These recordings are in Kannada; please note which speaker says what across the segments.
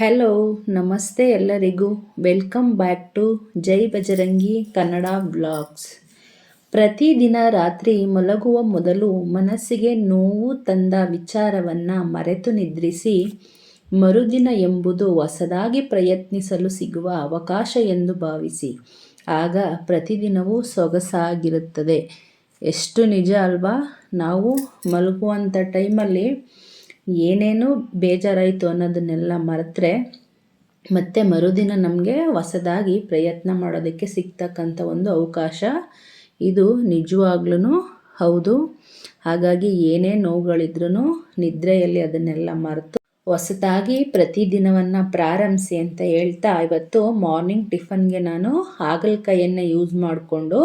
Speaker 1: ಹಲೋ ನಮಸ್ತೆ ಎಲ್ಲರಿಗೂ. Welcome back to Jai Bajrangi Kannada blogs ಪ್ರತಿದಿನ ರಾತ್ರಿ ಮಲಗುವ ಮೊದಲು ಮನಸ್ಸಿಗೆ ನೋವು ತಂದ ವಿಚಾರವನ್ನು ಮರೆತು ನಿದ್ರಿಸಿ ಮರುದಿನ ಎಂಬುದು ಹೊಸದಾಗಿ ಪ್ರಯತ್ನಿಸಲು ಸಿಗುವ ಅವಕಾಶ ಎಂದು ಭಾವಿಸಿ. ಆಗ ಪ್ರತಿದಿನವೂ ಸೊಗಸಾಗಿರುತ್ತದೆ. ಎಷ್ಟು ನಿಜ ಅಲ್ವಾ? ನಾವು ಮಲಗುವಂಥ ಟೈಮಲ್ಲಿ ಏನೇನು ಬೇಜಾರಾಯಿತು ಅನ್ನೋದನ್ನೆಲ್ಲ ಮರೆತರೆ ಮತ್ತೆ ಮರುದಿನ ನಮಗೆ ಹೊಸದಾಗಿ ಪ್ರಯತ್ನ ಮಾಡೋದಕ್ಕೆ ಸಿಗ್ತಕ್ಕಂಥ ಒಂದು ಅವಕಾಶ. ಇದು ನಿಜವಾಗ್ಲೂ ಹೌದು. ಹಾಗಾಗಿ ಏನೇ ನೋವುಗಳಿದ್ರೂ ನಿದ್ರೆಯಲ್ಲಿ ಅದನ್ನೆಲ್ಲ ಮರೆತು ಹೊಸದಾಗಿ ಪ್ರತಿದಿನವನ್ನು ಪ್ರಾರಂಭಿಸಿ ಅಂತ ಹೇಳ್ತಾ ಇವತ್ತು ಮಾರ್ನಿಂಗ್ ಟಿಫನ್ಗೆ ನಾನು ಹಾಗಲಕಾಯಿಯನ್ನು ಯೂಸ್ ಮಾಡಿಕೊಂಡು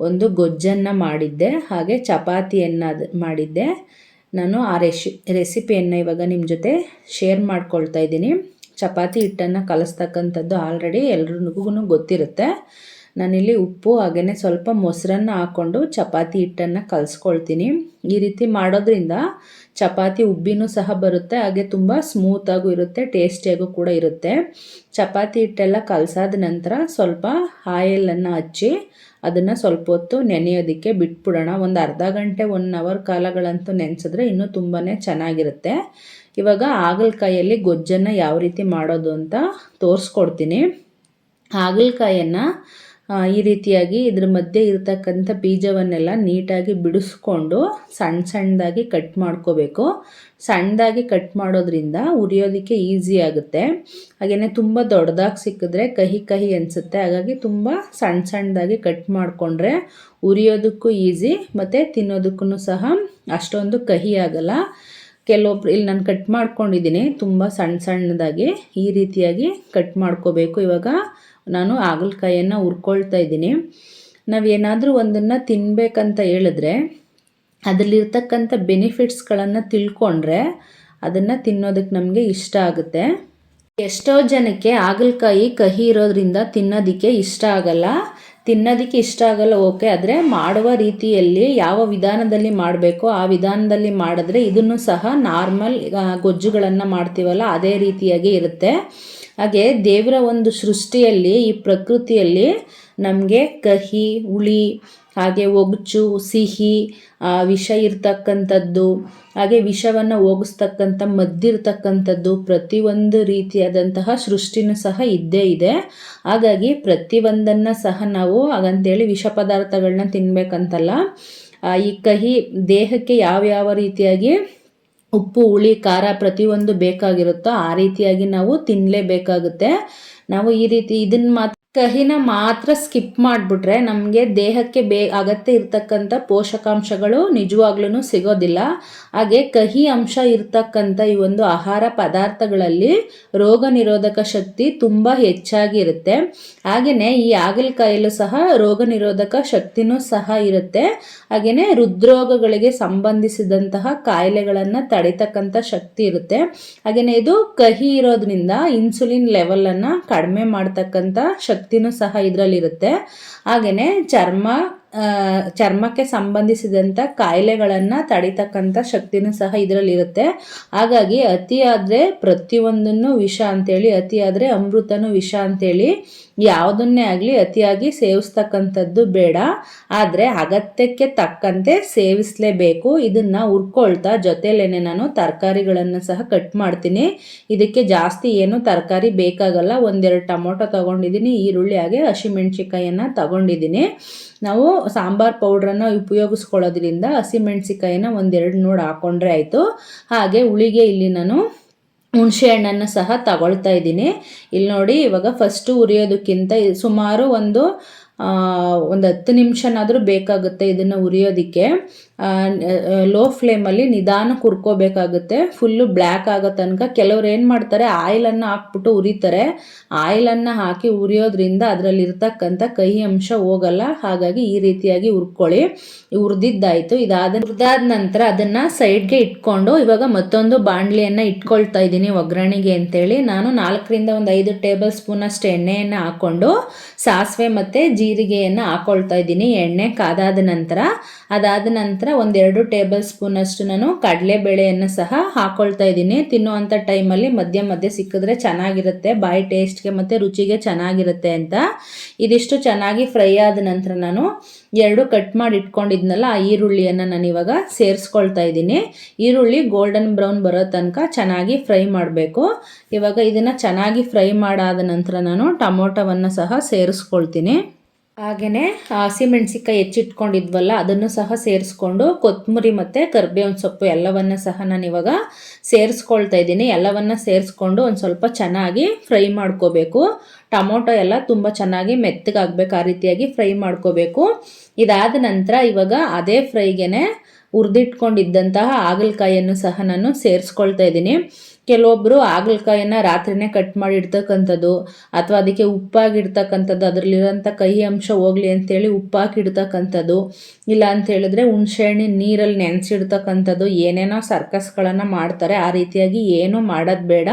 Speaker 1: ಒಂದು ಗೊಜ್ಜನ್ನು ಮಾಡಿದ್ದೆ, ಹಾಗೆ ಚಪಾತಿಯನ್ನು ಮಾಡಿದ್ದೆ. ನಾನು ಆ ರೆಶಿ, ರೆಸಿಪಿಯನ್ನು ಇವಾಗ ನಿಮ್ಮ ಜೊತೆ ಶೇರ್ ಮಾಡ್ಕೊಳ್ತಾ ಇದ್ದೀನಿ. ಚಪಾತಿ ಹಿಟ್ಟನ್ನು ಕಲಿಸ್ತಕ್ಕಂಥದ್ದು ಆಲ್ರೆಡಿ ಎಲ್ರಿಗೂ ಗೊತ್ತಿರುತ್ತೆ. ನಾನಿಲ್ಲಿ ಉಪ್ಪು ಹಾಗೆಯೇ ಸ್ವಲ್ಪ ಮೊಸರನ್ನು ಹಾಕ್ಕೊಂಡು ಚಪಾತಿ ಹಿಟ್ಟನ್ನು ಕಲಿಸ್ಕೊಳ್ತೀನಿ. ಈ ರೀತಿ ಮಾಡೋದ್ರಿಂದ ಚಪಾತಿ ಉಬ್ಬಿನೂ ಸಹ ಬರುತ್ತೆ, ಹಾಗೆ ತುಂಬ ಸ್ಮೂತಾಗೂ ಇರುತ್ತೆ ಟೇಸ್ಟಿಯಾಗೂ ಕೂಡ ಇರುತ್ತೆ. ಚಪಾತಿ ಹಿಟ್ಟೆಲ್ಲ ಕಲಸಾದ ನಂತರ ಸ್ವಲ್ಪ ಆಯಿಲನ್ನು ಹಚ್ಚಿ ಅದನ್ನು ಸ್ವಲ್ಪ ಹೊತ್ತು ನೆನೆಯೋದಕ್ಕೆ ಬಿಟ್ಬಿಡೋಣ. ಒಂದು ಅರ್ಧ ಗಂಟೆ ಒನ್ ಅವರ್ ಕಾಲಗಳಂತೂ ನೆನೆಸಿದ್ರೆ ಇನ್ನೂ ತುಂಬಾ ಚೆನ್ನಾಗಿರುತ್ತೆ. ಇವಾಗ ಹಾಗಲಕಾಯಲ್ಲಿ ಗೊಜ್ಜನ್ನು ಯಾವ ರೀತಿ ಮಾಡೋದು ಅಂತ ತೋರಿಸ್ಕೊಡ್ತೀನಿ. ಹಾಗಲಕಾಯನ್ನು ಈ ರೀತಿಯಾಗಿ ಇದ್ರ ಮಧ್ಯೆ ಇರತಕ್ಕಂಥ ಬೀಜವನ್ನೆಲ್ಲ ನೀಟಾಗಿ ಬಿಡಿಸ್ಕೊಂಡು ಸಣ್ಣ ಸಣ್ಣದಾಗಿ ಕಟ್ ಮಾಡ್ಕೋಬೇಕು. ಸಣ್ಣದಾಗಿ ಕಟ್ ಮಾಡೋದ್ರಿಂದ ಉರಿಯೋದಕ್ಕೆ ಈಸಿ ಆಗುತ್ತೆ. ಹಾಗೆಯೇ ತುಂಬ ದೊಡ್ಡದಾಗಿ ಸಿಕ್ಕಿದ್ರೆ ಕಹಿ ಕಹಿ ಅನಿಸುತ್ತೆ. ಹಾಗಾಗಿ ತುಂಬ ಸಣ್ಣ ಸಣ್ಣದಾಗಿ ಕಟ್ ಮಾಡಿಕೊಂಡ್ರೆ ಉರಿಯೋದಕ್ಕೂ ಈಸಿ ಮತ್ತು ತಿನ್ನೋದಕ್ಕೂ ಸಹ ಅಷ್ಟೊಂದು ಕಹಿ ಆಗಲ್ಲ. ಕೆಲವೊಬ್ರು ಇಲ್ಲಿ ನಾನು ಕಟ್ ಮಾಡ್ಕೊಂಡಿದ್ದೀನಿ. ತುಂಬ ಸಣ್ಣ ಸಣ್ಣದಾಗಿ ಈ ರೀತಿಯಾಗಿ ಕಟ್ ಮಾಡ್ಕೋಬೇಕು. ಇವಾಗ ನಾನು ಹಾಗಲಕಾಯಿಯನ್ನು ಹುರ್ಕೊಳ್ತಾ ಇದ್ದೀನಿ. ನಾವೇನಾದರೂ ಒಂದನ್ನು ತಿನ್ನಬೇಕಂತ ಹೇಳಿದ್ರೆ, ಅದರಲ್ಲಿರ್ತಕ್ಕಂಥ ಬೆನಿಫಿಟ್ಸ್ಗಳನ್ನು ತಿಳ್ಕೊಂಡ್ರೆ ಅದನ್ನು ತಿನ್ನೋದಕ್ಕೆ ನಮಗೆ ಇಷ್ಟ ಆಗುತ್ತೆ. ಎಷ್ಟೋ ಜನಕ್ಕೆ ಹಾಗಲಕಾಯಿ ಕಹಿ ಇರೋದ್ರಿಂದ ತಿನ್ನೋದಕ್ಕೆ ಇಷ್ಟ ಆಗಲ್ಲ. ತಿನ್ನೋದಕ್ಕೆ ಇಷ್ಟ ಆಗಲ್ಲ, ಓಕೆ. ಆದರೆ ಮಾಡುವ ರೀತಿಯಲ್ಲಿ ಯಾವ ವಿಧಾನದಲ್ಲಿ ಮಾಡಬೇಕು ಆ ವಿಧಾನದಲ್ಲಿ ಮಾಡಿದ್ರೆ ಇದನ್ನು ಸಹ ನಾರ್ಮಲ್ ಗೊಜ್ಜುಗಳನ್ನು ಮಾಡ್ತೀವಲ್ಲ, ಅದೇ ರೀತಿಯಾಗಿ ಇರುತ್ತೆ. ಹಾಗೆ ದೇವರ ಒಂದು ಸೃಷ್ಟಿಯಲ್ಲಿ, ಈ ಪ್ರಕೃತಿಯಲ್ಲಿ ನಮಗೆ ಕಹಿ, ಹುಳಿ ಹಾಗೆ ಒಗ್ಚು, ಸಿಹಿ ವಿಷ ಇರ್ತಕ್ಕಂಥದ್ದು, ಹಾಗೆ ವಿಷವನ್ನು ಒಗಿಸ್ತಕ್ಕಂಥ, ಮದ್ದಿರ್ತಕ್ಕಂಥದ್ದು ಪ್ರತಿಯೊಂದು ರೀತಿಯಾದಂತಹ ಸೃಷ್ಟಿನೂ ಸಹ ಇದ್ದೇ ಇದೆ. ಹಾಗಾಗಿ ಪ್ರತಿಯೊಂದನ್ನು ಸಹ ನಾವು ಹಾಗಂತೇಳಿ ವಿಷ ಪದಾರ್ಥಗಳನ್ನ ತಿನ್ನಬೇಕಂತಲ್ಲ ಈ ಕಹಿ ದೇಹಕ್ಕೆ ಯಾವ್ಯಾವ ರೀತಿಯಾಗಿ ಉಪ್ಪು, ಹುಳಿ, ಖಾರ ಪ್ರತಿಯೊಂದು ಬೇಕಾಗಿರುತ್ತೋ ಆ ರೀತಿಯಾಗಿ ನಾವು ತಿನ್ನಲೇಬೇಕಾಗುತ್ತೆ ನಾವು ಈ ರೀತಿ ಇದನ್ನು ಮಾತ್ರ ಕಹಿನ ಮಾತ್ರ ಸ್ಕಿಪ್ ಮಾಡಿಬಿಟ್ರೆ ನಮಗೆ ದೇಹಕ್ಕೆ ಬೇ, ಅಗತ್ಯ ಇರತಕ್ಕಂಥ ಪೋಷಕಾಂಶಗಳು ನಿಜವಾಗ್ಲೂ ಸಿಗೋದಿಲ್ಲ. ಹಾಗೆ ಕಹಿ ಅಂಶ ಇರತಕ್ಕಂಥ ಈ ಒಂದು ಆಹಾರ ಪದಾರ್ಥಗಳಲ್ಲಿ ರೋಗ ನಿರೋಧಕ ಶಕ್ತಿ ತುಂಬ ಹೆಚ್ಚಾಗಿ ಇರುತ್ತೆ. ಹಾಗೆಯೇ ಈ ಹಾಗಲಕಾಯಲ್ಲೂ ಸಹ ರೋಗ ನಿರೋಧಕ ಶಕ್ತಿನೂ ಸಹ ಇರುತ್ತೆ. ಹಾಗೆಯೇ ಹೃದ್ರೋಗಗಳಿಗೆ ಸಂಬಂಧಿಸಿದಂತಹ ಕಾಯಿಲೆಗಳನ್ನು ತಡಿತಕ್ಕಂಥ ಶಕ್ತಿ ಇರುತ್ತೆ. ಹಾಗೆಯೇ ಇದು ಕಹಿ ಇರೋದ್ರಿಂದ ಇನ್ಸುಲಿನ್ ಲೆವೆಲನ್ನು ಕಡಿಮೆ ಮಾಡ್ತಕ್ಕಂಥ ಶಕ್ತಿ ಶಕ್ತಿನೂ ಸಹ ಇದರಲ್ಲಿರುತ್ತೆ. ಹಾಗೆಯೇ ಚರ್ಮ ಚರ್ಮಕ್ಕೆ ಸಂಬಂಧಿಸಿದಂಥ ಕಾಯಿಲೆಗಳನ್ನು ತಡಿತಕ್ಕಂಥ ಶಕ್ತಿನೂ ಸಹ ಇದರಲ್ಲಿರುತ್ತೆ. ಹಾಗಾಗಿ ಅತಿಯಾದರೆ ಪ್ರತಿಯೊಂದನ್ನು ವಿಷ ಅಂತೇಳಿ, ಅತಿಯಾದರೆ ಅಮೃತನೂ ವಿಷ ಅಂತೇಳಿ ಯಾವುದನ್ನೇ ಆಗಲಿ ಅತಿಯಾಗಿ ಸೇವಿಸ್ತಕ್ಕಂಥದ್ದು ಬೇಡ. ಆದರೆ ಅಗತ್ಯಕ್ಕೆ ತಕ್ಕಂತೆ ಸೇವಿಸಲೇಬೇಕು. ಇದನ್ನು ಹುರ್ಕೊಳ್ತಾ ಜೊತೆಲೇನೆ ನಾನು ತರಕಾರಿಗಳನ್ನು ಸಹ ಕಟ್ ಮಾಡ್ತೀನಿ. ಇದಕ್ಕೆ ಜಾಸ್ತಿ ಏನು ತರಕಾರಿ ಬೇಕಾಗಲ್ಲ. ಒಂದೆರಡು ಟೊಮೊಟೊ ತೊಗೊಂಡಿದ್ದೀನಿ ಈರುಳ್ಳಿ ಹಾಗೆ ಹಸಿಮೆಣ್ಸಿಕಾಯನ್ನು ತಗೊಂಡಿದ್ದೀನಿ ನಾವು ಸಾಂಬಾರ್ ಪೌಡ್ರನ್ನು ಉಪಯೋಗಿಸ್ಕೊಳ್ಳೋದ್ರಿಂದ ಹಸಿಮೆಣ್ಸಿಕಾಯಿನ ಒಂದೆರಡು ನೋಡಿ ಹಾಕ್ಕೊಂಡ್ರೆ ಆಯಿತು. ಹಾಗೆ ಉಳಿಗೆ ಇಲ್ಲಿ ನಾನು ಹುಣಸೆ ಹಣ್ಣನ್ನು ಸಹ ತಗೊಳ್ತಾ ಇದ್ದೀನಿ. ಇಲ್ಲಿ ನೋಡಿ, ಇವಾಗ ಫಸ್ಟು ಉರಿಯೋದಕ್ಕಿಂತ ಸುಮಾರು ಒಂದು ಒಂದು ಹತ್ತು ನಿಮಿಷನಾದರೂ ಬೇಕಾಗುತ್ತೆ ಇದನ್ನು ಉರಿಯೋದಕ್ಕೆ. ಲೋ ಫ್ಲೇಮಲ್ಲಿ ನಿಧಾನ ಹುರ್ಕೋಬೇಕಾಗುತ್ತೆ ಫುಲ್ಲು ಬ್ಲ್ಯಾಕ್ ಆಗೋ ತನಕ ಕೆಲವ್ರು ಏನು ಮಾಡ್ತಾರೆ ಆಯಿಲನ್ನು ಹಾಕ್ಬಿಟ್ಟು ಉರಿತಾರೆ. ಆಯಿಲನ್ನು ಹಾಕಿ ಉರಿಯೋದ್ರಿಂದ ಅದರಲ್ಲಿರ್ತಕ್ಕಂಥ ಕಹಿ ಅಂಶ ಹೋಗಲ್ಲ. ಹಾಗಾಗಿ ಈ ರೀತಿಯಾಗಿ ಹುರ್ಕೊಳ್ಳಿ ಹುರಿದಿದ್ದಾಯಿತು ಇದಾದ ಹುರಿದಾದ ನಂತರ ಅದನ್ನು ಸೈಡ್ಗೆ ಇಟ್ಕೊಂಡು ಇವಾಗ ಮತ್ತೊಂದು ಬಾಣಲಿಯನ್ನು ಇಟ್ಕೊಳ್ತಾ ಇದ್ದೀನಿ ಒಗ್ಗರಣೆಗೆ ಅಂತೇಳಿ. ನಾನು ನಾಲ್ಕರಿಂದ ಒಂದು ಐದು ಟೇಬಲ್ ಸ್ಪೂನ್ ಅಷ್ಟು ಎಣ್ಣೆಯನ್ನು ಹಾಕ್ಕೊಂಡು ಸಾಸಿವೆ ಮತ್ತು ಜೀರಿಗೆಯನ್ನು ಹಾಕ್ಕೊಳ್ತಾ ಇದ್ದೀನಿ. ಎಣ್ಣೆ ಕಾದಾದ ನಂತರ. ಅದಾದ ನಂತರ ಒಂದೆರಡು ಟೇಬಲ್ ಸ್ಪೂನಷ್ಟು ನಾನು ಕಡಲೆಬೇಳೆಯನ್ನು ಸಹ ಹಾಕ್ಕೊಳ್ತಾ ಇದ್ದೀನಿ. ತಿನ್ನುವಂಥ ಟೈಮಲ್ಲಿ ಮಧ್ಯ ಮಧ್ಯೆ ಸಿಕ್ಕಿದ್ರೆ ಚೆನ್ನಾಗಿರುತ್ತೆ. ಬಾಯಿ ಟೇಸ್ಟ್ಗೆ ಮತ್ತು ರುಚಿಗೆ ಚೆನ್ನಾಗಿರುತ್ತೆ ಅಂತ. ಇದಿಷ್ಟು ಚೆನ್ನಾಗಿ ಫ್ರೈ ಆದ ನಂತರ ನಾನು ಎರಡು ಕಟ್ ಮಾಡಿ ಇಟ್ಕೊಂಡಿದ್ನಲ್ಲ ಆ ಈರುಳ್ಳಿಯನ್ನು ನಾನು ಇವಾಗ ಸೇರಿಸ್ಕೊಳ್ತಾ ಇದ್ದೀನಿ. ಈರುಳ್ಳಿ ಗೋಲ್ಡನ್ ಬ್ರೌನ್ ಬರೋ ತನಕ ಚೆನ್ನಾಗಿ ಫ್ರೈ ಮಾಡಬೇಕು. ಇವಾಗ ಇದನ್ನು ಚೆನ್ನಾಗಿ ಫ್ರೈ ಮಾಡಾದ ನಂತರ ನಾನು ಟೊಮೊಟೊವನ್ನು ಸಹ ಸೇರಿಸ್ಕೊಳ್ತೀನಿ. ಹಾಗೆಯೇ ಹಸಿಮೆಣ್ಸಿಕಾಯಿ ಹೆಚ್ಚಿಟ್ಕೊಂಡಿದ್ವಲ್ಲ, ಅದನ್ನು ಸಹ ಸೇರಿಸ್ಕೊಂಡು ಕೊತ್ತಂಬರಿ ಮತ್ತು ಕರ್ಬೇವಿನ ಸೊಪ್ಪು ಎಲ್ಲವನ್ನು ಸಹ ನಾನು ಇವಾಗ ಸೇರಿಸ್ಕೊಳ್ತಾ ಇದ್ದೀನಿ. ಎಲ್ಲವನ್ನು ಸೇರಿಸ್ಕೊಂಡು ಒಂದು ಸ್ವಲ್ಪ ಚೆನ್ನಾಗಿ ಫ್ರೈ ಮಾಡ್ಕೋಬೇಕು. ಟೊಮೊಟೊ ಎಲ್ಲ ತುಂಬ ಚೆನ್ನಾಗಿ ಮೆತ್ತಗಾಗಬೇಕು, ಆ ರೀತಿಯಾಗಿ ಫ್ರೈ ಮಾಡ್ಕೋಬೇಕು. ಇದಾದ ನಂತರ ಇವಾಗ ಅದೇ ಫ್ರೈಗೆ ಹುರಿದಿಟ್ಕೊಂಡಿದ್ದಂತಹ ಹಾಗಲಕಾಯಿಯನ್ನು ಸಹ ನಾನು ಸೇರಿಸ್ಕೊಳ್ತಾ ಇದ್ದೀನಿ. ಕೆಲವೊಬ್ಬರು ಹಾಗಲಕಾಯಿನ ರಾತ್ರಿನೇ ಕಟ್ ಮಾಡಿ ಇಡ್ತಕ್ಕಂಥದ್ದು ಅಥವಾ ಅದಕ್ಕೆ ಉಪ್ಪಾಗಿಡ್ತಕ್ಕಂಥದ್ದು ಅದರಲ್ಲಿರೋಂಥ ಕಹಿ ಅಂಶ ಹೋಗಲಿ ಅಂತೇಳಿ ಉಪ್ಪಾಕಿಡ್ತಕ್ಕಂಥದ್ದು ಇಲ್ಲ ಅಂತ ಹೇಳಿದ್ರೆ ನೀರಲ್ಲಿ ನೆನೆಸಿಡ್ತಕ್ಕಂಥದ್ದು ಏನೇನೋ ಸರ್ಕಸ್ಗಳನ್ನು ಮಾಡ್ತಾರೆ. ಆ ರೀತಿಯಾಗಿ ಏನು ಮಾಡೋದು ಬೇಡ.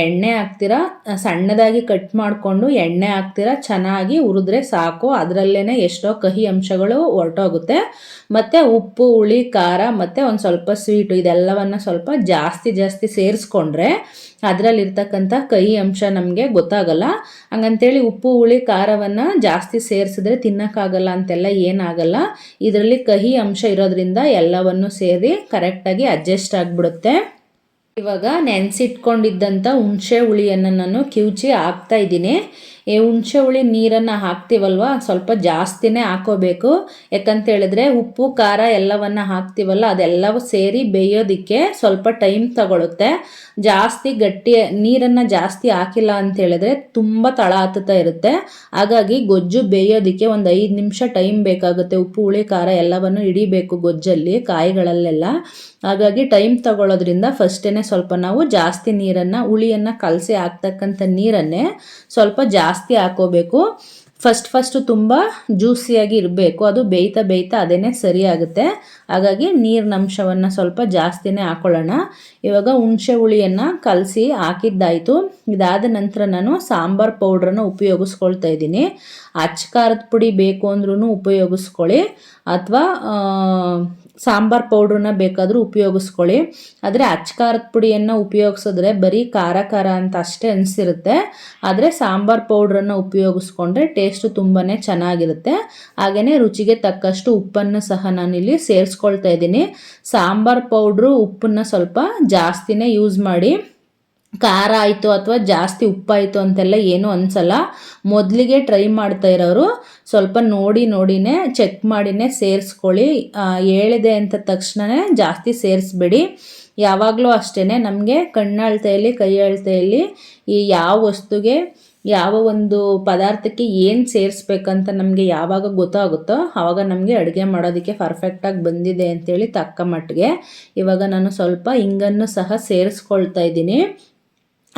Speaker 1: ಎಣ್ಣೆ ಹಾಕ್ತೀರಾ, ಸಣ್ಣದಾಗಿ ಕಟ್ ಮಾಡಿಕೊಂಡು ಎಣ್ಣೆ ಹಾಕ್ತೀರ, ಚೆನ್ನಾಗಿ ಹುರಿದ್ರೆ ಸಾಕು. ಅದರಲ್ಲೇ ಎಷ್ಟೋ ಕಹಿ ಅಂಶಗಳು ಹೊರಟೋಗುತ್ತೆ. ಮತ್ತು ಉಪ್ಪು, ಹುಳಿ, ಖಾರ, ಮತ್ತು ಒಂದು ಸ್ವಲ್ಪ ಸ್ವೀಟು ಇದೆಲ್ಲವನ್ನು ಸ್ವಲ್ಪ ಜಾಸ್ತಿ ಜಾಸ್ತಿ ಸೇರಿಸ್ಕೊಂಡ್ರೆ ಅದರಲ್ಲಿರ್ತಕ್ಕಂಥ ಕಹಿ ಅಂಶ ನಮಗೆ ಗೊತ್ತಾಗಲ್ಲ. ಹಂಗಂತೇಳಿ ಉಪ್ಪು, ಹುಳಿ, ಖಾರವನ್ನು ಜಾಸ್ತಿ ಸೇರಿಸಿದ್ರೆ ತಿನ್ನೋಕ್ಕಾಗಲ್ಲ ಅಂತೆಲ್ಲ ಏನಾಗಲ್ಲ. ಇದರಲ್ಲಿ ಕಹಿ ಅಂಶ ಇರೋದ್ರಿಂದ ಎಲ್ಲವನ್ನು ಸೇರಿ ಕರೆಕ್ಟಾಗಿ ಅಡ್ಜಸ್ಟ್ ಆಗಿಬಿಡುತ್ತೆ. ಇವಾಗ ನೆನೆಸಿಟ್ಕೊಂಡಿದ್ದಂಥ ಹುಣಸೆ ಹುಳಿಯನ್ನು ನಾನು ಕಿವುಚಿ ಹಾಕ್ತಾ ಇದ್ದೀನಿ. ಹುಣಸೆ ಹುಳಿ ನೀರನ್ನು ಹಾಕ್ತೀವಲ್ವ? ಸ್ವಲ್ಪ ಜಾಸ್ತಿನೇ ಹಾಕೋಬೇಕು. ಯಾಕಂತ ಹೇಳಿದ್ರೆ ಉಪ್ಪು, ಖಾರ ಎಲ್ಲವನ್ನು ಹಾಕ್ತೀವಲ್ಲ, ಅದೆಲ್ಲವೂ ಸೇರಿ ಬೇಯೋದಕ್ಕೆ ಸ್ವಲ್ಪ ಟೈಮ್ ತಗೊಳುತ್ತೆ. ಜಾಸ್ತಿ ಗಟ್ಟಿ ನೀರನ್ನು ಜಾಸ್ತಿ ಹಾಕಿಲ್ಲ ಅಂತ ಹೇಳಿದ್ರೆ ತುಂಬ ತಳ ಹತ್ತುತ್ತಾ ಇರುತ್ತೆ. ಹಾಗಾಗಿ ಗೊಜ್ಜು ಬೇಯೋದಕ್ಕೆ ಒಂದು ಐದು ನಿಮಿಷ ಟೈಮ್ ಬೇಕಾಗುತ್ತೆ. ಉಪ್ಪು, ಹುಳಿ, ಖಾರ ಎಲ್ಲವನ್ನು ಹಿಡಿಬೇಕು ಗೊಜ್ಜಲ್ಲಿ, ಕಾಯಿಗಳಲ್ಲೆಲ್ಲ. ಹಾಗಾಗಿ ಟೈಮ್ ತಗೊಳ್ಳೋದ್ರಿಂದ ಫಸ್ಟೇನೆ ಸ್ವಲ್ಪ ನಾವು ಜಾಸ್ತಿ ನೀರನ್ನು, ಹುಳಿಯನ್ನು ಕಲಸಿ ಹಾಕ್ತಕ್ಕಂಥ ನೀರನ್ನೇ ಸ್ವಲ್ಪ ಜಾಸ್ತಿ ಹಾಕೋಬೇಕು. ಫಸ್ಟ್ ಫಸ್ಟು ತುಂಬ ಜ್ಯೂಸಿಯಾಗಿ ಇರಬೇಕು. ಅದು ಬೇಯ್ತಾ ಬೇಯ್ತಾ ಅದೇ ಸರಿಯಾಗುತ್ತೆ. ಹಾಗಾಗಿ ನೀರಿನ ಅಂಶವನ್ನು ಸ್ವಲ್ಪ ಜಾಸ್ತಿನೇ ಹಾಕೊಳ್ಳೋಣ. ಇವಾಗ ಹುಣಸೆ ಹುಳಿಯನ್ನು ಕಲಸಿ ಹಾಕಿದ್ದಾಯಿತು. ಇದಾದ ನಂತರ ನಾನು ಸಾಂಬಾರು ಪೌಡ್ರನ್ನು ಉಪಯೋಗಿಸ್ಕೊಳ್ತಾ ಇದ್ದೀನಿ. ಅಚ್ಚ ಖಾರದ ಪುಡಿ ಬೇಕು ಅಂದ್ರೂ ಉಪಯೋಗಿಸ್ಕೊಳ್ಳಿ. ಅಥವಾ ಸಾಂಬಾರ್ ಪೌಡ್ರನ್ನ ಬೇಕಾದರೂ ಉಪಯೋಗಿಸ್ಕೊಳ್ಳಿ. ಆದರೆ ಅಚ್ಕಾರದ ಪುಡಿಯನ್ನು ಉಪಯೋಗಿಸಿದ್ರೆ ಬರೀ ಖಾರ ಖಾರ ಅಂತ ಅಷ್ಟೇ ಅನಿಸಿರುತ್ತೆ. ಆದರೆ ಸಾಂಬಾರ್ ಪೌಡ್ರನ್ನು ಉಪಯೋಗಿಸ್ಕೊಂಡ್ರೆ ಟೇಸ್ಟು ತುಂಬಾ ಚೆನ್ನಾಗಿರುತ್ತೆ. ಹಾಗೆಯೇ ರುಚಿಗೆ ತಕ್ಕಷ್ಟು ಉಪ್ಪನ್ನು ಸಹ ನಾನಿಲ್ಲಿ ಸೇರಿಸ್ಕೊಳ್ತಾ ಇದ್ದೀನಿ. ಸಾಂಬಾರ್ ಪೌಡ್ರು ಉಪ್ಪನ್ನು ಸ್ವಲ್ಪ ಜಾಸ್ತಿನೇ ಯೂಸ್ ಮಾಡಿ. ಖಾರ ಆಯಿತು ಅಥವಾ ಜಾಸ್ತಿ ಉಪ್ಪಾಯಿತು ಅಂತೆಲ್ಲ ಏನೂ ಅನಿಸಲ್ಲ. ಮೊದಲಿಗೆ ಟ್ರೈ ಮಾಡ್ತಾ ಇರೋರು ಸ್ವಲ್ಪ ನೋಡಿ ನೋಡಿನೇ ಚೆಕ್ ಮಾಡಿನೇ ಸೇರಿಸ್ಕೊಳ್ಳಿ. ಹೇಳಿದೆ ಅಂತ ತಕ್ಷಣವೇ ಜಾಸ್ತಿ ಸೇರಿಸ್ಬೇಡಿ. ಯಾವಾಗಲೂ ಅಷ್ಟೇ ನಮಗೆ ಕಣ್ಣಳ್ತೆಯಲ್ಲಿ ಕೈ ಅಳ್ತೆಯಲ್ಲಿ ಈ ಯಾವ ವಸ್ತುಗೆ, ಯಾವ ಒಂದು ಪದಾರ್ಥಕ್ಕೆ ಏನು ಸೇರಿಸ್ಬೇಕಂತ ನಮಗೆ ಯಾವಾಗ ಗೊತ್ತಾಗುತ್ತೋ ಆವಾಗ ನಮಗೆ ಅಡುಗೆ ಮಾಡೋದಕ್ಕೆ ಪರ್ಫೆಕ್ಟಾಗಿ ಬಂದಿದೆ ಅಂತೇಳಿ ತಕ್ಕ ಮಟ್ಟಿಗೆ ಇವಾಗ ನಾನು ಸ್ವಲ್ಪ ಹಿಂಗನ್ನು ಸಹ ಸೇರಿಸ್ಕೊಳ್ತಾ ಇದ್ದೀನಿ.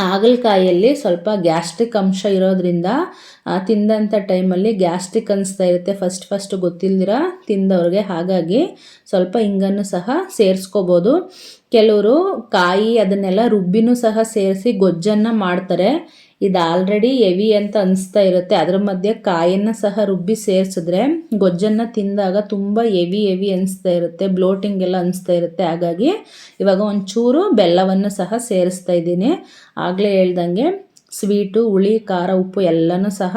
Speaker 1: ಹಾಗಲಕಾಯಲ್ಲಿ ಸ್ವಲ್ಪ ಗ್ಯಾಸ್ಟ್ರಿಕ್ ಅಂಶ ಇರೋದ್ರಿಂದ ತಿಂದಂಥ ಟೈಮಲ್ಲಿ ಗ್ಯಾಸ್ಟ್ರಿಕ್ ಅನಿಸ್ತಾ ಇರುತ್ತೆ. ಫಸ್ಟ್ ಫಸ್ಟ್ ಗೊತ್ತಿಲ್ದಿರ ತಿಂದವ್ರಿಗೆ ಹಾಗಾಗಿ ಸ್ವಲ್ಪ ಹಿಂಗನ್ನು ಸಹ ಸೇರಿಸ್ಕೋಬೋದು. ಕೆಲವರು ಕಾಯಿ ಅದನ್ನೆಲ್ಲ ರುಬ್ಬಿನೂ ಸಹ ಸೇರಿಸಿ ಗೊಜ್ಜನ್ನು ಮಾಡ್ತಾರೆ. ಇದು ಆಲ್ರೆಡಿ ಎವಿ ಅಂತ ಅನಿಸ್ತಾ ಇರುತ್ತೆ. ಅದರ ಮಧ್ಯೆ ಕಾಯನ್ನು ಸಹ ರುಬ್ಬಿ ಸೇರಿಸಿದ್ರೆ ಗೊಜ್ಜನ್ನು ತಿಂದಾಗ ತುಂಬ ಎವಿ ಎವಿ ಅನಿಸ್ತಾ ಇರುತ್ತೆ. ಬ್ಲೋಟಿಂಗ್ ಎಲ್ಲ ಅನಿಸ್ತಾ ಇರುತ್ತೆ. ಹಾಗಾಗಿ ಇವಾಗ ಒಂಚೂರು ಬೆಲ್ಲವನ್ನು ಸಹ ಸೇರಿಸ್ತಾ ಇದ್ದೀನಿ. ಆಗಲೇ ಹೇಳ್ದಂಗೆ ಸ್ವೀಟು, ಹುಳಿ, ಖಾರ, ಉಪ್ಪು ಎಲ್ಲನೂ ಸಹ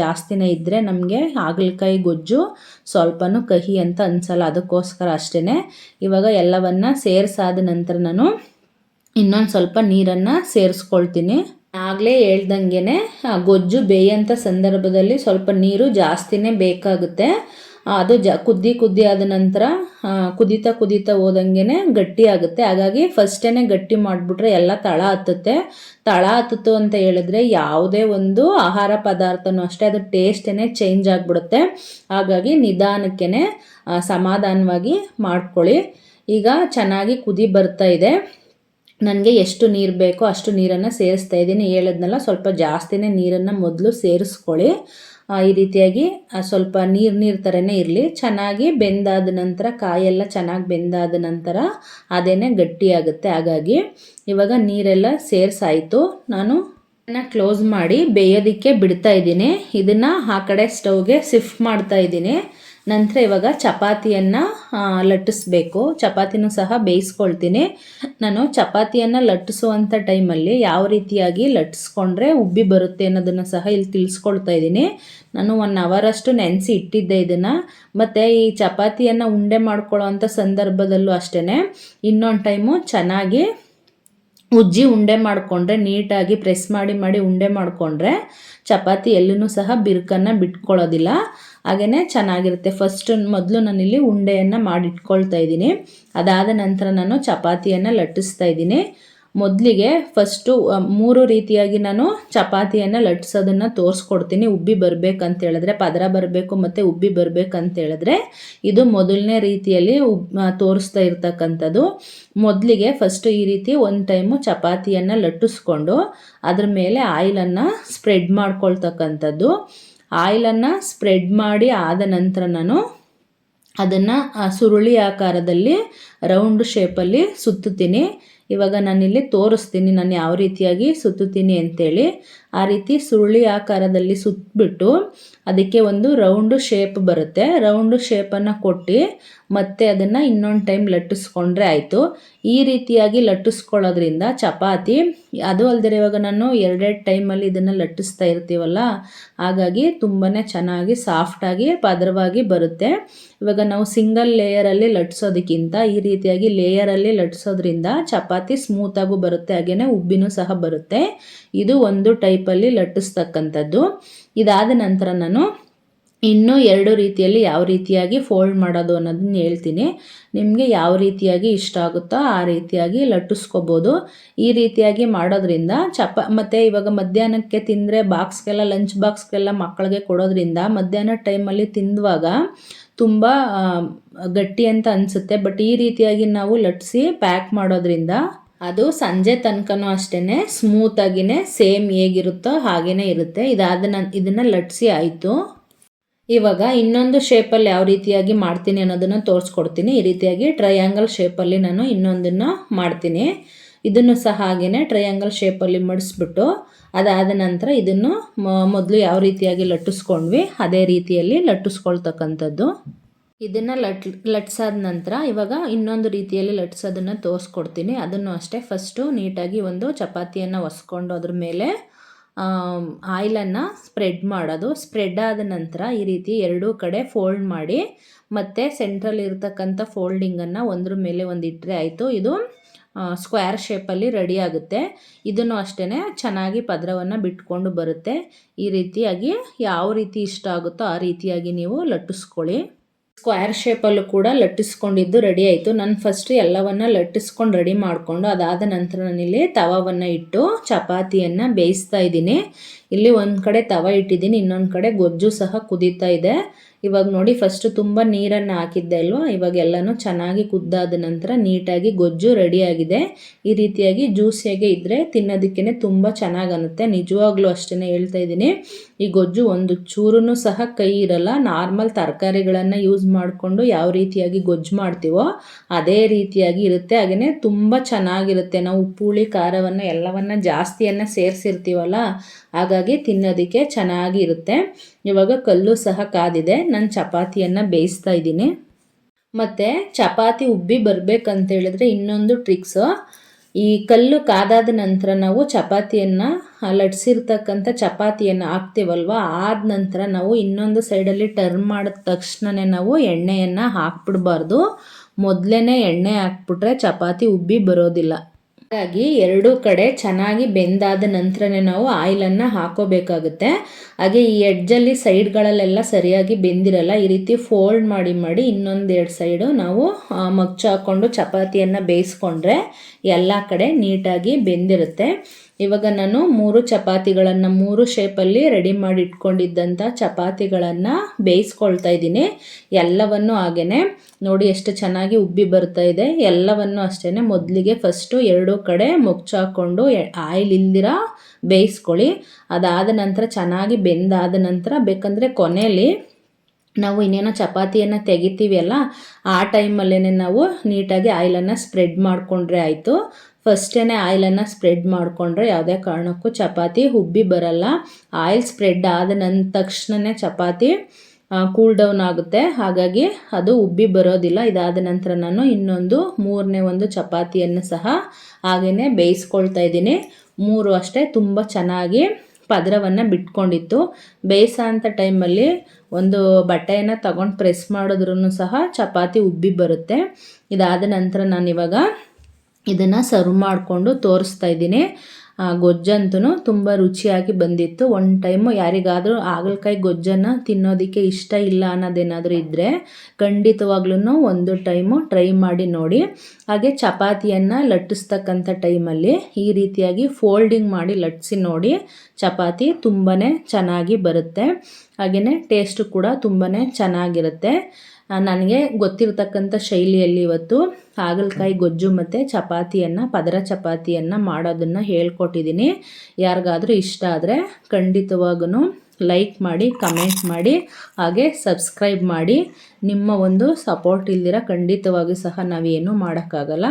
Speaker 1: ಜಾಸ್ತಿನೇ ಇದ್ದರೆ ನಮಗೆ ಹಾಗಲಕಾಯಿ ಗೊಜ್ಜು ಸ್ವಲ್ಪನೂ ಕಹಿ ಅಂತ ಅನ್ಸಲ್ಲ, ಅದಕ್ಕೋಸ್ಕರ ಅಷ್ಟೇ ಇವಾಗ ಎಲ್ಲವನ್ನು ಸೇರಿಸಾದ ನಂತರ ನಾನು ಇನ್ನೊಂದು ಸ್ವಲ್ಪ ನೀರನ್ನು ಸೇರಿಸ್ಕೊಳ್ತೀನಿ. ಆಗಲೇ ಹೇಳ್ದಂಗೆ ಗೊಜ್ಜು ಬೇಯಂಥ ಸಂದರ್ಭದಲ್ಲಿ ಸ್ವಲ್ಪ ನೀರು ಜಾಸ್ತಿನೇ ಬೇಕಾಗುತ್ತೆ. ಅದು ಜ, ಕುದ್ದಿ ಕುದ್ದಿ ಆದ ನಂತರ ಕುದೀತಾ ಕುದೀತಾ ಹೋದಂಗೆ ಗಟ್ಟಿ ಆಗುತ್ತೆ. ಹಾಗಾಗಿ ಫಸ್ಟೇ ಗಟ್ಟಿ ಮಾಡಿಬಿಟ್ರೆ ಎಲ್ಲ ತಳ ಹತ್ತುತ್ತೆ. ತಳ ಹತ್ತಿತು ಅಂತ ಹೇಳಿದ್ರೆ ಯಾವುದೇ ಒಂದು ಆಹಾರ ಪದಾರ್ಥನೂ ಅಷ್ಟೇ, ಅದು ಟೇಸ್ಟೇ ಚೇಂಜ್ ಆಗಿಬಿಡುತ್ತೆ. ಹಾಗಾಗಿ ನಿಧಾನಕ್ಕೇ ಸಮಾಧಾನವಾಗಿ ಮಾಡ್ಕೊಳ್ಳಿ. ಈಗ ಚೆನ್ನಾಗಿ ಕುದಿ ಬರ್ತಾ ಇದೆ. ನನಗೆ ಎಷ್ಟು ನೀರು ಬೇಕೋ ಅಷ್ಟು ನೀರನ್ನು ಸೇರಿಸ್ತಾ ಇದ್ದೀನಿ ಹೇಳಿದ್ನಲ್ಲ, ಸ್ವಲ್ಪ ಜಾಸ್ತಿನೇ ನೀರನ್ನು ಮೊದಲು ಸೇರಿಸ್ಕೊಳ್ಳಿ. ಈ ರೀತಿಯಾಗಿ ಸ್ವಲ್ಪ ನೀರು ನೀರು ಥರನೇ ಇರಲಿ. ಚೆನ್ನಾಗಿ ಬೆಂದಾದ ನಂತರ, ಕಾಯೆಲ್ಲ ಚೆನ್ನಾಗಿ ಬೆಂದಾದ ನಂತರ ಅದೇನೆ ಗಟ್ಟಿಯಾಗುತ್ತೆ. ಹಾಗಾಗಿ ಇವಾಗ ನೀರೆಲ್ಲ ಸೇರಿಸಾಯಿತು. ನಾನು ಕ್ಲೋಸ್ ಮಾಡಿ ಬೇಯೋದಕ್ಕೆ ಬಿಡ್ತಾ ಇದ್ದೀನಿ. ಇದನ್ನು ಆ ಕಡೆ ಸ್ಟೌವ್ಗೆ ಶಿಫ್ಟ್ ಮಾಡ್ತಾ ಇದ್ದೀನಿ. ನಂತರ ಇವಾಗ ಚಪಾತಿಯನ್ನು ಲಟ್ಟಿಸ್ಬೇಕು. ಚಪಾತಿನೂ ಸಹ ಬೇಯಿಸ್ಕೊಳ್ತೀನಿ. ನಾನು ಚಪಾತಿಯನ್ನು ಲಟ್ಟಿಸುವಂಥ ಟೈಮಲ್ಲಿ ಯಾವ ರೀತಿಯಾಗಿ ಲಟ್ಟಿಸ್ಕೊಂಡ್ರೆ ಉಬ್ಬಿ ಬರುತ್ತೆ ಅನ್ನೋದನ್ನು ಸಹ ಇಲ್ಲಿ ತಿಳಿಸ್ಕೊಳ್ತಾ ಇದ್ದೀನಿ. ನಾನು ಒನ್ ಅವರಷ್ಟು ನೆನೆಸಿ ಇಟ್ಟಿದ್ದೆ ಇದನ್ನು. ಮತ್ತು ಈ ಚಪಾತಿಯನ್ನು ಉಂಡೆ ಮಾಡ್ಕೊಳ್ಳೋ ಅಂಥ ಸಂದರ್ಭದಲ್ಲೂ ಅಷ್ಟೇ ಇನ್ನೊಂದು ಟೈಮು ಚೆನ್ನಾಗಿ ಉಜ್ಜಿ ಉಂಡೆ ಮಾಡಿಕೊಂಡ್ರೆ, ನೀಟಾಗಿ ಪ್ರೆಸ್ ಮಾಡಿ ಮಾಡಿ ಉಂಡೆ ಮಾಡಿಕೊಂಡ್ರೆ, ಚಪಾತಿ ಎಲ್ಲೂ ಸಹ ಬಿರುಕನ್ನು ಬಿಟ್ಕೊಳ್ಳೋದಿಲ್ಲ. ಹಾಗೆಯೇ ಚೆನ್ನಾಗಿರುತ್ತೆ. ಫಸ್ಟ್ ಮೊದಲು ನಾನಿಲ್ಲಿ ಉಂಡೆಯನ್ನು ಮಾಡಿಟ್ಕೊಳ್ತಾ ಇದ್ದೀನಿ. ಅದಾದ ನಂತರ ನಾನು ಚಪಾತಿಯನ್ನು ಲಟ್ಟಿಸ್ತಾ ಇದ್ದೀನಿ. ಮೊದಲಿಗೆ ಫಸ್ಟು ಮೂರು ರೀತಿಯಾಗಿ ನಾನು ಚಪಾತಿಯನ್ನು ಲಟ್ಸೋದನ್ನು ತೋರಿಸ್ಕೊಡ್ತೀನಿ. ಉಬ್ಬಿ ಬರಬೇಕಂತ ಹೇಳಿದ್ರೆ, ಪದರ ಬರಬೇಕು ಮತ್ತು ಉಬ್ಬಿ ಬರಬೇಕಂತ ಹೇಳಿದ್ರೆ, ಇದು ಮೊದಲನೇ ರೀತಿಯಲ್ಲಿ ಉಬ್ ತೋರಿಸ್ತಾ ಇರ್ತಕ್ಕಂಥದ್ದು. ಮೊದಲಿಗೆ ಫಸ್ಟು ಈ ರೀತಿ ಒಂದು ಟೈಮು ಚಪಾತಿಯನ್ನು ಲಟ್ಟಿಸ್ಕೊಂಡು, ಅದ್ರ ಮೇಲೆ ಆಯಿಲನ್ನು ಸ್ಪ್ರೆಡ್ ಮಾಡ್ಕೊಳ್ತಕ್ಕಂಥದ್ದು. ಆಯಿಲನ್ನು ಸ್ಪ್ರೆಡ್ ಮಾಡಿ ಆದ ನಂತರ ನಾನು ಅದನ್ನು ಸುರುಳಿ ಆಕಾರದಲ್ಲಿ ರೌಂಡ್ ಶೇಪಲ್ಲಿ ಸುತ್ತುತ್ತೀನಿ. ಇವಾಗ ನಾನಿಲ್ಲಿ ತೋರಿಸ್ತೀನಿ ನಾನು ಯಾವ ರೀತಿಯಾಗಿ ಸುತ್ತುತ್ತೀನಿ ಅಂತೇಳಿ. ಆ ರೀತಿ ಸುರುಳಿ ಆಕಾರದಲ್ಲಿ ಸುತ್ತಬಿಟ್ಟು ಅದಕ್ಕೆ ಒಂದು ರೌಂಡು ಶೇಪ್ ಬರುತ್ತೆ. ರೌಂಡು ಶೇಪನ್ನು ಕೊಟ್ಟು ಮತ್ತೆ ಅದನ್ನು ಇನ್ನೊಂದು ಟೈಮ್ ಲಟ್ಟಿಸ್ಕೊಂಡ್ರೆ ಆಯಿತು. ಈ ರೀತಿಯಾಗಿ ಲಟ್ಟಿಸ್ಕೊಳ್ಳೋದ್ರಿಂದ ಚಪಾತಿ ಅದು ಅಲ್ಲದೆ ಇವಾಗ ನಾನು ಎರಡೆರಡು ಟೈಮಲ್ಲಿ ಇದನ್ನು ಲಟ್ಟಿಸ್ತಾ ಇರ್ತೀವಲ್ಲ, ಹಾಗಾಗಿ ತುಂಬಾ ಚೆನ್ನಾಗಿ ಸಾಫ್ಟಾಗಿ ಪದರವಾಗಿ ಬರುತ್ತೆ. ಇವಾಗ ನಾವು ಸಿಂಗಲ್ ಲೇಯರಲ್ಲಿ ಲಟ್ಸೋದಕ್ಕಿಂತ ಈ ರೀತಿಯಾಗಿ ಲೇಯರಲ್ಲಿ ಲಟ್ಟಿಸೋದ್ರಿಂದ ಚಪಾತಿ ಸ್ಮೂತಾಗೂ ಬರುತ್ತೆ ಹಾಗೆಯೇ ಉಬ್ಬಿನೂ ಸಹ ಬರುತ್ತೆ. ಇದು ಒಂದು ಟೈಪಲ್ಲಿ ಲಟ್ಟಿಸ್ತಕ್ಕಂಥದ್ದು. ಇದಾದ ನಂತರ ನಾನು ಇನ್ನೂ ಎರಡು ರೀತಿಯಲ್ಲಿ ಯಾವ ರೀತಿಯಾಗಿ ಫೋಲ್ಡ್ ಮಾಡೋದು ಅನ್ನೋದನ್ನ ಹೇಳ್ತೀನಿ. ನಿಮಗೆ ಯಾವ ರೀತಿಯಾಗಿ ಇಷ್ಟ ಆಗುತ್ತೋ ಆ ರೀತಿಯಾಗಿ ಲಟ್ಟಿಸ್ಕೋಬೋದು. ಈ ರೀತಿಯಾಗಿ ಮಾಡೋದ್ರಿಂದ ಚಪ, ಮತ್ತು ಇವಾಗ ಮಧ್ಯಾಹ್ನಕ್ಕೆ ತಿಂದರೆ ಬಾಕ್ಸ್ಗೆಲ್ಲ ಲಂಚ್ ಬಾಕ್ಸ್ಗೆಲ್ಲ ಮಕ್ಕಳಿಗೆ ಕೊಡೋದ್ರಿಂದ ಮಧ್ಯಾಹ್ನ ಟೈಮಲ್ಲಿ ತಿಂದುವಾಗ ತುಂಬ ಗಟ್ಟಿ ಅಂತ ಅನಿಸುತ್ತೆ. ಬಟ್ ಈ ರೀತಿಯಾಗಿ ನಾವು ಲಟ್ಟಿಸಿ ಪ್ಯಾಕ್ ಮಾಡೋದ್ರಿಂದ ಅದು ಸಂಜೆ ತನಕನೂ ಅಷ್ಟೇ ಸ್ಮೂತಾಗಿಯೇ ಸೇಮ್ ಹೇಗಿರುತ್ತೋ ಹಾಗೇ ಇರುತ್ತೆ. ಇದಾದ ಇದನ್ನು ಲಟ್ಸಿ ಆಯಿತು. ಇವಾಗ ಇನ್ನೊಂದು ಶೇಪಲ್ಲಿ ಯಾವ ರೀತಿಯಾಗಿ ಮಾಡ್ತೀನಿ ಅನ್ನೋದನ್ನು ತೋರಿಸ್ಕೊಡ್ತೀನಿ. ಈ ರೀತಿಯಾಗಿ ಟ್ರಯಾಂಗಲ್ ಶೇಪಲ್ಲಿ ನಾನು ಇನ್ನೊಂದನ್ನು ಮಾಡ್ತೀನಿ. ಇದನ್ನು ಸಹ ಹಾಗೆಯೇ ಟ್ರಯಾಂಗಲ್ ಶೇಪಲ್ಲಿ ಮಡಿಸ್ಬಿಟ್ಟು, ಅದಾದ ನಂತರ ಇದನ್ನು ಮೊದಲು ಯಾವ ರೀತಿಯಾಗಿ ಲಟ್ಟಿಸ್ಕೊಂಡ್ವಿ, ಅದೇ ರೀತಿಯಲ್ಲಿ ಲಟ್ಟಿಸ್ಕೊಳ್ತಕ್ಕಂಥದ್ದು. ಇದನ್ನು ಲಟ್, ಲಟ್ಸಾದ ನಂತರ ಇವಾಗ ಇನ್ನೊಂದು ರೀತಿಯಲ್ಲಿ ಲಟ್ಸೋದನ್ನು ತೋರಿಸ್ಕೊಡ್ತೀನಿ. ಅದನ್ನು ಅಷ್ಟೇ ಫಸ್ಟು ನೀಟಾಗಿ ಒಂದು ಚಪಾತಿಯನ್ನು ಒಸ್ಕೊಂಡು ಅದ್ರ ಮೇಲೆ ಆಯಿಲನ್ನು ಸ್ಪ್ರೆಡ್ ಮಾಡೋದು. ಸ್ಪ್ರೆಡ್ ಆದ ನಂತರ ಈ ರೀತಿ ಎರಡೂ ಕಡೆ ಫೋಲ್ಡ್ ಮಾಡಿ, ಮತ್ತು ಸೆಂಟ್ರಲ್ಲಿ ಇರ್ತಕ್ಕಂಥ ಫೋಲ್ಡಿಂಗನ್ನು ಒಂದ್ರ ಮೇಲೆ ಒಂದು ಇಟ್ಟರೆ ಆಯಿತು. ಇದು ಸ್ಕ್ವೇರ್ ಶೇಪಲ್ಲಿ ರೆಡಿ ಆಗುತ್ತೆ. ಇದನ್ನು ಅಷ್ಟೇ ಚೆನ್ನಾಗಿ ಪದರವನ್ನು ಬಿಟ್ಕೊಂಡು ಬರುತ್ತೆ. ಈ ರೀತಿಯಾಗಿ ಯಾವ ರೀತಿ ಇಷ್ಟ ಆಗುತ್ತೋ ಆ ರೀತಿಯಾಗಿ ನೀವು ಲಟ್ಟಿಸ್ಕೊಳ್ಳಿ. ಸ್ಕ್ವೇರ್ ಶೇಪಲ್ಲೂ ಕೂಡ ಲಟ್ಟಿಸ್ಕೊಂಡಿದ್ದು ರೆಡಿ ಆಯಿತು. ನಾನು ಫಸ್ಟ್ ಎಲ್ಲವನ್ನು ಲಟ್ಟಿಸ್ಕೊಂಡು ರೆಡಿ ಮಾಡಿಕೊಂಡು ಅದಾದ ನಂತರ ನಾನಿಲ್ಲಿ ತವವನ್ನು ಇಟ್ಟು ಚಪಾತಿಯನ್ನು ಬೇಯಿಸ್ತಾ ಇದ್ದೀನಿ. ಇಲ್ಲಿ ಒಂದು ಕಡೆ ತವ ಇಟ್ಟಿದ್ದೀನಿ, ಇನ್ನೊಂದು ಕಡೆ ಗೊಜ್ಜು ಸಹ ಕುದೀತಾ ಇದೆ. ಇವಾಗ ನೋಡಿ ಫಸ್ಟು ತುಂಬ ನೀರನ್ನು ಹಾಕಿದ್ದೆ ಅಲ್ವಾ? ಇವಾಗ ಎಲ್ಲನೂ ಚೆನ್ನಾಗಿ ಕುದ್ದಾದ ನಂತರ ನೀಟಾಗಿ ಗೊಜ್ಜು ರೆಡಿಯಾಗಿದೆ ಈ ರೀತಿಯಾಗಿ ಜ್ಯೂಸಿಯಾಗೆ ಇದ್ದರೆ ತಿನ್ನೋದಕ್ಕೇ ತುಂಬ ಚೆನ್ನಾಗಿ ಅನ್ನುತ್ತೆ. ನಿಜವಾಗ್ಲೂ ಅಷ್ಟೇ ಹೇಳ್ತಾ ಇದ್ದೀನಿ. ಈ ಗೊಜ್ಜು ಒಂದು ಚೂರೂ ಸಹ ಕೈ ಇರಲ್ಲ. ನಾರ್ಮಲ್ ತರಕಾರಿಗಳನ್ನು ಯೂಸ್ ಮಾಡಿಕೊಂಡು ಯಾವ ರೀತಿಯಾಗಿ ಗೊಜ್ಜು ಮಾಡ್ತೀವೋ ಅದೇ ರೀತಿಯಾಗಿ ಇರುತ್ತೆ. ಹಾಗೆಯೇ ತುಂಬ ಚೆನ್ನಾಗಿರುತ್ತೆ. ನಾವು ಉಪ್ಪು, ಹುಳಿ, ಖಾರವನ್ನು ಎಲ್ಲವನ್ನು ಜಾಸ್ತಿಯನ್ನು ಸೇರಿಸಿರ್ತೀವಲ್ಲ, ಹಾಗಾಗಿ ತಿನ್ನೋದಕ್ಕೆ ಚೆನ್ನಾಗಿರುತ್ತೆ ಇವಾಗ ಕಲ್ಲು ಸಹ ಕಾದಿದೆ. ನಾನು ಚಪಾತಿಯನ್ನು ಬೇಯಿಸ್ತಾ ಇದ್ದೀನಿ. ಮತ್ತು ಚಪಾತಿ ಉಬ್ಬಿ ಬರಬೇಕಂತ ಹೇಳಿದ್ರೆ ಇನ್ನೊಂದು ಟ್ರಿಕ್ಸು ಈ ಕಲ್ಲು ಕಾದಾದ ನಂತರ ನಾವು ಚಪಾತಿಯನ್ನು ಲಟ್ಸಿರ್ತಕ್ಕಂಥ ಚಪಾತಿಯನ್ನು ಹಾಕ್ತೀವಲ್ವ? ಆದ ನಂತರ ನಾವು ಇನ್ನೊಂದು ಸೈಡಲ್ಲಿ ಟರ್ನ್ ಮಾಡಿದ ತಕ್ಷಣವೇ ನಾವು ಎಣ್ಣೆಯನ್ನು ಹಾಕ್ಬಿಡ್ಬಾರ್ದು. ಮೊದಲೇ ಎಣ್ಣೆ ಹಾಕ್ಬಿಟ್ರೆ ಚಪಾತಿ ಉಬ್ಬಿ ಬರೋದಿಲ್ಲ. ಹಾಗಾಗಿ ಎರಡೂ ಕಡೆ ಚೆನ್ನಾಗಿ ಬೆಂದಾದ ನಂತರನೇ ನಾವು ಆಯಿಲನ್ನು ಹಾಕೋಬೇಕಾಗುತ್ತೆ. ಹಾಗೆ ಈ ಎಡ್ಜಲ್ಲಿ ಸೈಡ್ಗಳಲ್ಲೆಲ್ಲ ಸರಿಯಾಗಿ ಬೆಂದಿರಲ್ಲ, ಈ ರೀತಿ ಫೋಲ್ಡ್ ಮಾಡಿ ಮಾಡಿ ಇನ್ನೊಂದೆರಡು ಸೈಡು ನಾವು ಮಗ್ಚು ಹಾಕ್ಕೊಂಡು ಚಪಾತಿಯನ್ನು ಬೇಯಿಸ್ಕೊಂಡ್ರೆ ಎಲ್ಲ ಕಡೆ ನೀಟಾಗಿ ಬೆಂದಿರುತ್ತೆ. ಇವಾಗ ನಾನು ಮೂರು ಚಪಾತಿಗಳನ್ನು ಮೂರು ಶೇಪಲ್ಲಿ ರೆಡಿ ಮಾಡಿ ಇಟ್ಕೊಂಡಿದ್ದಂಥ ಚಪಾತಿಗಳನ್ನು ಬೇಯಿಸ್ಕೊಳ್ತಾ ಇದ್ದೀನಿ. ಎಲ್ಲವನ್ನು ಹಾಗೇ ನೋಡಿ ಎಷ್ಟು ಚೆನ್ನಾಗಿ ಉಬ್ಬಿ ಬರ್ತಾ ಇದೆ. ಎಲ್ಲವನ್ನು ಅಷ್ಟೇ ಮೊದಲಿಗೆ ಫಸ್ಟು ಎರಡೂ ಕಡೆ ಮುಚ್ಚಾಕೊಂಡು ಆಯಿಲ್ ಇಲ್ದಿರ ಬೇಯಿಸ್ಕೊಳ್ಳಿ. ಅದಾದ ನಂತರ ಚೆನ್ನಾಗಿ ಬೆಂದಾದ ನಂತರ ಬೇಕಂದರೆ ಕೊನೆಯಲ್ಲಿ ನಾವು ಇನ್ನೇನೋ ಚಪಾತಿಯನ್ನು ತೆಗಿತೀವಿ ಅಲ್ಲ ಆ ಟೈಮಲ್ಲೇ ನಾವು ನೀಟಾಗಿ ಆಯಿಲನ್ನು ಸ್ಪ್ರೆಡ್ ಮಾಡಿಕೊಂಡ್ರೆ ಆಯಿತು. ಫಸ್ಟೇ ಆಯಿಲನ್ನು ಸ್ಪ್ರೆಡ್ ಮಾಡಿಕೊಂಡ್ರೆ ಯಾವುದೇ ಕಾರಣಕ್ಕೂ ಚಪಾತಿ ಉಬ್ಬಿ ಬರಲ್ಲ. ಆಯಿಲ್ ಸ್ಪ್ರೆಡ್ ಆದ ನಂತರ ತಕ್ಷಣವೇ ಚಪಾತಿ ಕೂಲ್ ಡೌನ್ ಆಗುತ್ತೆ. ಹಾಗಾಗಿ ಅದು ಉಬ್ಬಿ ಬರೋದಿಲ್ಲ. ಇದಾದ ನಂತರ ನಾನು ಇನ್ನೊಂದು ಮೂರನೇ ಒಂದು ಚಪಾತಿಯನ್ನು ಸಹ ಹಾಗೆಯೇ ಬೇಯಿಸ್ಕೊಳ್ತಾ ಇದ್ದೀನಿ. ಮೂರು ಅಷ್ಟೇ, ತುಂಬ ಚೆನ್ನಾಗಿ ಪದರವನ್ನು ಬಿಟ್ಕೊಂಡಿತ್ತು. ಬೇಯಿಸೋ ಟೈಮಲ್ಲಿ ಒಂದು ಬಟ್ಟೆಯನ್ನು ತಗೊಂಡು ಪ್ರೆಸ್ ಮಾಡಿದ್ರೂ ಸಹ ಚಪಾತಿ ಉಬ್ಬಿ ಬರುತ್ತೆ. ಇದಾದ ನಂತರ ನಾನಿವಾಗ ಇದನ್ನು ಸರ್ವ್ ಮಾಡಿಕೊಂಡು ತೋರಿಸ್ತಾ ಇದ್ದೀನಿ. ಗೊಜ್ಜಂತೂ ತುಂಬ ರುಚಿಯಾಗಿ ಬಂದಿತ್ತು. ಒಂದು ಟೈಮು ಯಾರಿಗಾದರೂ ಹಾಗಲಕಾಯಿ ಗೊಜ್ಜನ್ನು ತಿನ್ನೋದಕ್ಕೆ ಇಷ್ಟ ಇಲ್ಲ ಅನ್ನೋದೇನಾದರೂ ಇದ್ದರೆ ಖಂಡಿತವಾಗ್ಲೂ ಒಂದು ಟೈಮು ಟ್ರೈ ಮಾಡಿ ನೋಡಿ. ಹಾಗೆ ಚಪಾತಿಯನ್ನು ಲಟ್ಟಿಸ್ತಕ್ಕಂಥ ಟೈಮಲ್ಲಿ ಈ ರೀತಿಯಾಗಿ ಫೋಲ್ಡಿಂಗ್ ಮಾಡಿ ಲಟ್ಟಿಸಿ ನೋಡಿ, ಚಪಾತಿ ತುಂಬಾ ಚೆನ್ನಾಗಿ ಬರುತ್ತೆ. ಹಾಗೆಯೇ ಟೇಸ್ಟು ಕೂಡ ತುಂಬಾ ಚೆನ್ನಾಗಿರುತ್ತೆ. ನನಗೆ ಗೊತ್ತಿರತಕ್ಕಂಥ ಶೈಲಿಯಲ್ಲಿ ಇವತ್ತು ಹಾಗಲಕಾಯಿ ಗೊಜ್ಜು ಮತ್ತು ಚಪಾತಿಯನ್ನು, ಪದರ ಚಪಾತಿಯನ್ನು ಮಾಡೋದನ್ನು ಹೇಳ್ಕೊಟ್ಟಿದ್ದೀನಿ. ಯಾರಿಗಾದರೂ ಇಷ್ಟ ಆದರೆ ಖಂಡಿತವಾಗೂ ಲೈಕ್ ಮಾಡಿ ಕಮೆಂಟ್ ಮಾಡಿ, ಹಾಗೆ ಸಬ್ಸ್ಕ್ರೈಬ್ ಮಾಡಿ. ನಿಮ್ಮ ಒಂದು ಸಪೋರ್ಟ್ ಇಲ್ದಿರ ಖಂಡಿತವಾಗಿ ಸಹ ನಾವೇನು ಮಾಡೋಕ್ಕಾಗಲ್ಲ.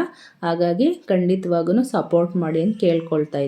Speaker 1: ಹಾಗಾಗಿ ಖಂಡಿತವಾಗೂ ಸಪೋರ್ಟ್ ಮಾಡಿ ಅಂತ ಕೇಳ್ಕೊಳ್ತಾ